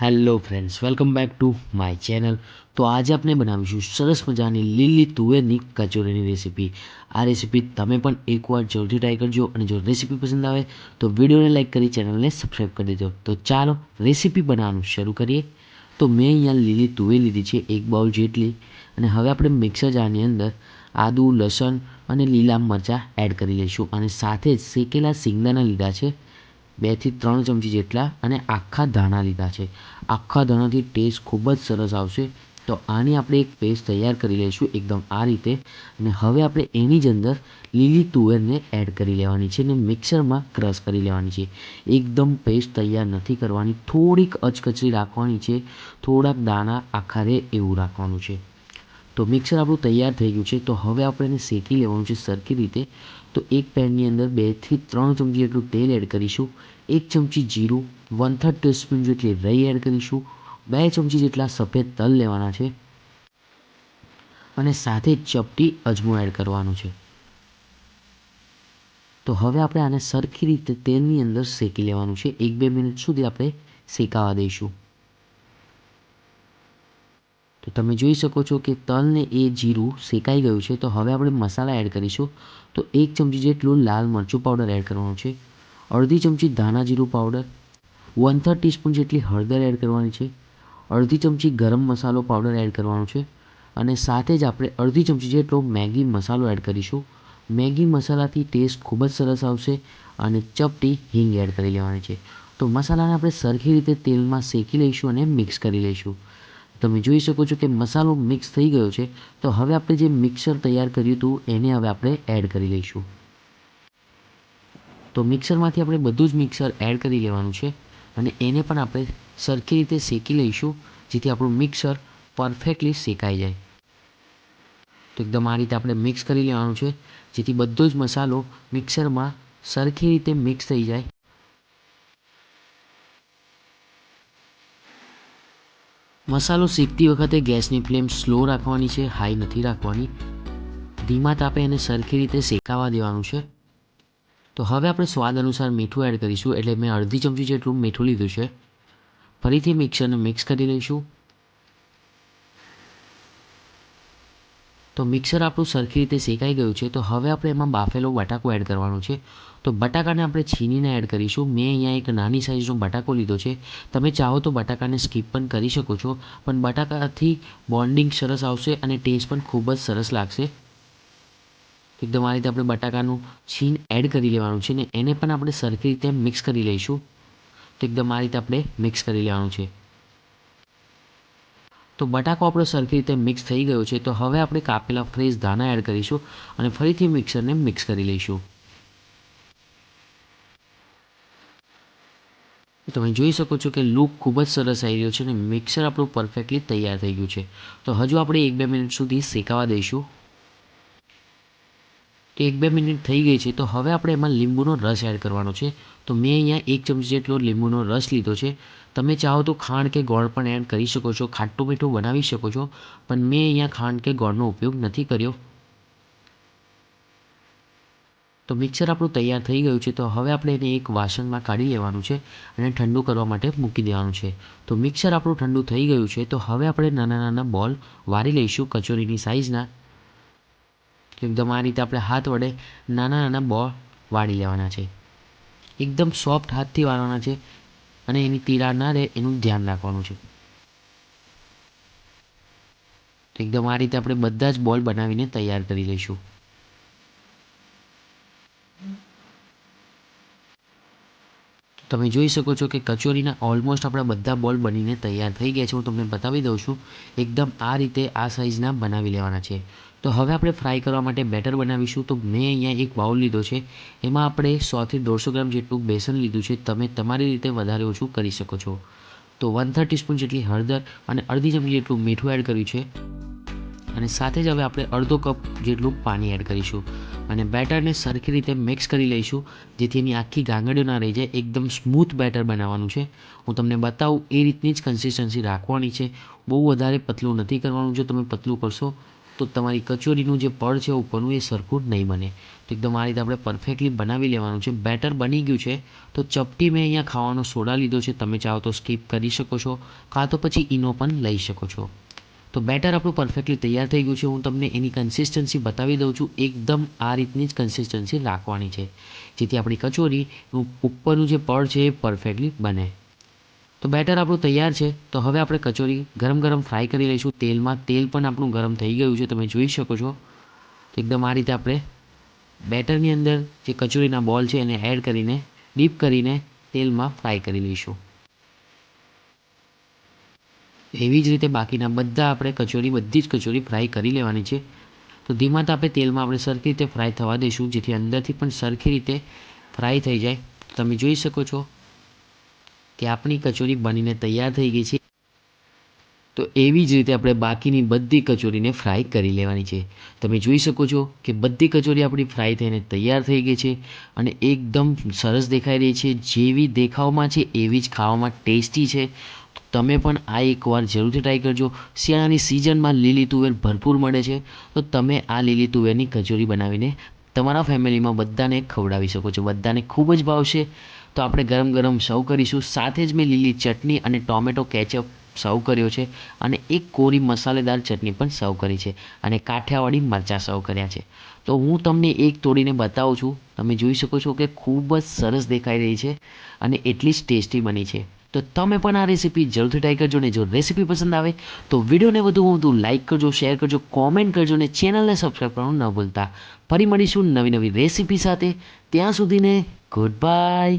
Hello friends welcome back to my channel તો આજે આપણે બનાવીશું સરસ મજાની લીલી તુવેરની કચોરીની રેસીપી આ રેસીપી તમે પણ એકવાર જરૂરથી ટ્રાય કરજો અને જો રેસીપી પસંદ આવે તો વિડીયોને લાઇક કરી ચેનલને સબસ્ક્રાઈબ કરી દેજો. તો ચાલો રેસીપી બનાવવાનું શરૂ કરીએ. તો મેં અહીંયા લીલી તુવેર લીધી છે, એક બાઉલ જેટલી. અને હવે આપણે મિક્સર જારની અંદર આદુ, લસણ અને લીલા મરચાં એડ કરી લઈશું. અને સાથે જ શેકેલા સિંગદાણા લીધા છે. બેથી ત્રણ ચમચી જેટલા અને આખા ધાણા લીધા છે. આખા ધાણાથી ટેસ્ટ ખૂબ જ સરસ આવશે. તો આની આપણે એક પેસ્ટ તૈયાર કરી લઈશું એકદમ આ રીતે. અને હવે આપણે એની જ અંદર લીલી તુવેરને એડ કરી લેવાની છે અને મિક્સરમાં ક્રશ કરી લેવાની છે. એકદમ પેસ્ટ તૈયાર નથી કરવાની. થોડીક અચકચરી રાખવાની છે. થોડાક દાણા આખા રહે એવું રાખવાનું છે. તો મિક્સર આપણું તૈયાર થઈ ગયું છે. તો હવે આપણે એને શેકી લેવાનું છે સરખી રીતે. તો એક પેનની અંદર બેથી ત્રણ ચમચી જેટલું તેલ એડ કરીશું. એક ચમચી જીરું વન થર્ડ ટીસ્પૂન જેટલી રઈ એડ કરીશું. બે ચમચી જેટલા સફેદ તલ લેવાના છે. અને સાથે ચપટી અજમો એડ કરવાનું છે. તો હવે આપણે આને સરખી રીતે તેલની અંદર શેકી લેવાનું છે. એક બે મિનિટ સુધી આપણે શેકાવા દઈશું. તો તમે જોઈ શકો છો કે તલ ને એ જીરું શેકાઈ ગયું છે. તો હવે આપણે મસાલા એડ કરીશું. તો એક ચમચી જેટલું લાલ મરચું પાવડર એડ કરવાનું છે. અડધી ચમચી ધાણા જીરું પાવડર વન થર્ડ ટીસ્પૂન જેટલી હળદર એડ કરવાની છે. અડધી ચમચી ગરમ મસાલો પાવડર એડ કરવાનો છે. અને સાથે જ આપણે અડધી ચમચી જેટલો મેગી મસાલો એડ કરીશું. મેગી મસાલાથી ટેસ્ટ ખૂબ જ સરસ આવશે અને ચપટી હિંગ એડ કરી લેવાની છે. તો મસાલાને આપણે સરખી રીતે તેલમાં શેકી લઈશું અને મિક્સ કરી લઈશું. તમે જોઈ શકો છો કે મસાલો મિક્સ થઈ ગયો છે. તો હવે આપણે જે મિક્સર તૈયાર કર્યું હતું, એને હવે આપણે એડ કરી લઈશું. તો મિક્સરમાંથી આપણે બધું જ મિક્સર એડ કરી લેવાનું છે અને એને પણ આપણે સરખી રીતે શેકી લઈશું, જેથી આપણું મિક્સર પરફેક્ટલી શેકાઈ જાય. તો એકદમ આ રીતે આપણે મિક્સ કરી લેવાનું છે, જેથી બધો જ મસાલો મિક્સરમાં સરખી રીતે મિક્સ થઈ જાય. મસાલો શીખતી વખતે ગેસની ફ્લેમ સ્લો રાખવાની છે, હાઈ નથી રાખવાની. ધીમા તાપે એને સરખી રીતે શેકાવા દેવાનું છે. તો હવે આપણે સ્વાદ અનુસાર મીઠું એડ કરીશું. એટલે મેં અડધી ચમચી જેટલું મીઠું લીધું છે. ફરીથી મિક્સરને મિક્સ કરી લઈશું. તો મિક્સર આપણું સરખી રીતે શેકાઈ ગયું છે, તો હવે આપણે એમાં બાફેલો બટાકો એડ કરવાનો છે. તો બટાકાને આપણે છીનીને એડ કરીશું. મેં અહીંયા એક નાની સાઇઝનો બટાકો લીધો છે. તમે ચાહો તો બટાકાને સ્કીપ પણ કરી શકો છો, પણ બટાકાથી બોન્ડિંગ સરસ આવશે અને ટેસ્ટ પણ ખૂબ જ સરસ લાગશે. એકદમ આ રીતે આપણે બટાકાનું છીન એડ કરી લેવાનું છે ને એને પણ આપણે સરખી રીતે મિક્સ કરી લઈશું. તો એકદમ આ રીતે આપણે મિક્સ કરી લેવાનું છે. તો બટાકો આપણો સરખી રીતે મિક્સ થઈ ગયો છે, તો હવે આપણે કાપેલા ફ્રેશ દાણા એડ કરીશું અને ફરીથી મિક્સરને મિક્સ કરી લઈશું. તમે જોઈ શકો છો કે લૂક ખૂબ જ સરસ આવી રહ્યો છે અને મિક્સર આપણું પરફેક્ટલી તૈયાર થઈ ગયું છે. તો હજુ આપણે એક બે મિનિટ સુધી શેકાવા દઈશું. એક બે મિનિટ થઈ ગઈ છે, તો હવે આપણે એમાં લીંબુનો રસ એડ કરવાનો છે. તો મેં અહીંયા એક ચમચી જેટલો લીંબુનો રસ લીધો છે. તમે ચાહો તો ખાંડ કે ગોળ પણ એડ કરી શકો છો, ખાટું મીઠું બનાવી શકો છો, પણ મેં અહીંયા ખાંડ કે ગોળનો ઉપયોગ નથી કર્યો. તો મિક્સર આપણું તૈયાર થઈ ગયું છે, તો હવે આપણે એને એક વાસણમાં કાઢી લેવાનું છે અને ઠંડુ કરવા માટે મૂકી દેવાનું છે. તો મિક્સર આપણું ઠંડુ થઈ ગયું છે, તો હવે આપણે નાના નાના બોલ વારી લઈશું કચોરીની સાઇઝના એકદમ આ રીતે આપણે હાથ વડે નાના નાના બોલ વાળી લેવાના છે. એકદમ સોફ્ટ હાથથી વાળવાના છે અને એની તિરાડ ના રહે, એનું ધ્યાન રાખવાનું છે. એકદમ આ રીતે આપણે બધા જ બોલ બનાવીને તૈયાર કરી લઈશું. તમે જોઈ શકો છો કે કચોરીના ઓલમોસ્ટ આપણા બધા બોલ બનીને તૈયાર થઈ ગયા છે. હું તમને બતાવી દઉં છું. એકદમ આ રીતે આ સાઇઝના બનાવી લેવાના છે. તો હવે આપણે ફ્રાય કરવા માટે બેટર બનાવીશું. તો મેં અહીંયા એક બાઉલ લીધો છે. એમાં આપણે સોથી દોઢસો ગ્રામ જેટલું બેસન લીધું છે. તમે તમારી રીતે વધારે ઓછું કરી શકો છો. તો વન થર્ડ ટીસ્પૂન જેટલી હળદર અને અડધી ચમચી જેટલું મીઠું એડ કર્યું છે. અને સાથે જ હવે આપણે અડધો કપ જેટલું પાણી એડ કરીશું. અને બેટરને સરખી રીતે મિક્સ કરી લઈશું, જેથી એની આખી ગાંગડીઓ ના રહી જાય. એકદમ સ્મૂથ બેટર બનાવવાનું છે. હું તમને બતાવું, એ રીતની જ કન્સિસ્ટન્સી રાખવાની છે. બહુ વધારે પતલું નથી કરવાનું. જો તમે પતલું કરશો તો તમારી કચોરીનું જે પડ છે, ઉપરનું એ સરખું નહીં બને. તો એકદમ આ રીતે આપણે પરફેક્ટલી બનાવી લેવાનું છે. બેટર બની ગયું છે. તો ચપટી મેં અહીંયા ખાવાનો સોડા લીધો છે. તમે ચાહો તો સ્કીપ કરી શકો છો. કાં તો પછી ઈનો પણ લઈ શકો છો. તો બેટર આપણું પરફેક્ટલી તૈયાર થઈ ગયું છે. હું તમને એની કન્સિસ્ટન્સી બતાવી દઉં છું. એકદમ આ રીતની જ કન્સિસ્ટન્સી રાખવાની છે. જેથી આપણી કચોરીનું ઉપરનું જે પડ છે એ પરફેક્ટલી બને. તો બેટર આપણું તૈયાર છે. તો હવે આપણે કચોરી ગરમ ગરમ ફ્રાય કરી લઈશું. તેલમાં તેલ પણ આપણું ગરમ થઈ ગયું છે. તમે જોઈ શકો છો તો એકદમ આ રીતે આપણે બેટરની અંદર જે કચોરીના બોલ છે એને એડ કરીને, ડીપ કરીને તેલમાં ફ્રાય કરી લઈશું. એવી જ રીતે બાકીના બધા આપણે કચોરી, બધી જ કચોરી ફ્રાય કરી લેવાની છે. તો ધીમા તાપે તેલમાં આપણે સરખી રીતે ફ્રાય થવા દઈશું, જેથી અંદરથી પણ સરખી રીતે ફ્રાય થઈ જાય. તમે જોઈ શકો છો કે આપણી કચોરી બનીને તૈયાર થઈ ગઈ છે. તો એવી જ રીતે આપણે બાકીની બધી કચોરીને ફ્રાય કરી લેવાની છે. તમે જોઈ શકો છો કે બધી કચોરી આપણી ફ્રાય થઈને તૈયાર થઈ ગઈ છે અને એકદમ સરસ દેખાઈ રહી છે. જેવી દેખાવમાં છે, એવી જ ખાવામાં ટેસ્ટી છે. તમે પણ આ એકવાર જરૂરથી ટ્રાય કરજો. શિયાળાની સિઝનમાં લીલી તુવેર ભરપૂર મળે છે. તો તમે આ લીલી તુવેરની કચોરી બનાવીને તમારા ફેમિલીમાં બધાને ખવડાવી શકો છો. બધાને ખૂબ જ ભાવશે. તો આપણે ગરમ ગરમ સર્વ કરીશું. સાથે જ મેં લીલી ચટણી અને ટોમેટો કેચઅપ સર્વ કર્યો છે અને એક કોરી મસાલેદાર ચટણી પણ સર્વ કરી છે અને કાઠિયાવાડી મરચાં સર્વ કર્યા છે. તો હું તમને એક તોડીને બતાવું છું. તમે જોઈ શકો છો કે ખૂબ જ સરસ દેખાઈ રહી છે અને એટલી જ ટેસ્ટી બની છે. તો તમે પણ આ રેસીપી જરૂરથી ટ્રાય કરજો ને જો રેસીપી પસંદ આવે તો વિડીયોને વધુ વધુ લાઇક કરજો, શેર કરજો, કોમેન્ટ કરજો ને ચેનલને સબસ્ક્રાઈબ કરવાનું ન ભૂલતા. ફરી મળીશું નવી નવી રેસીપી સાથે. ત્યાં સુધીને ગુડ બાય.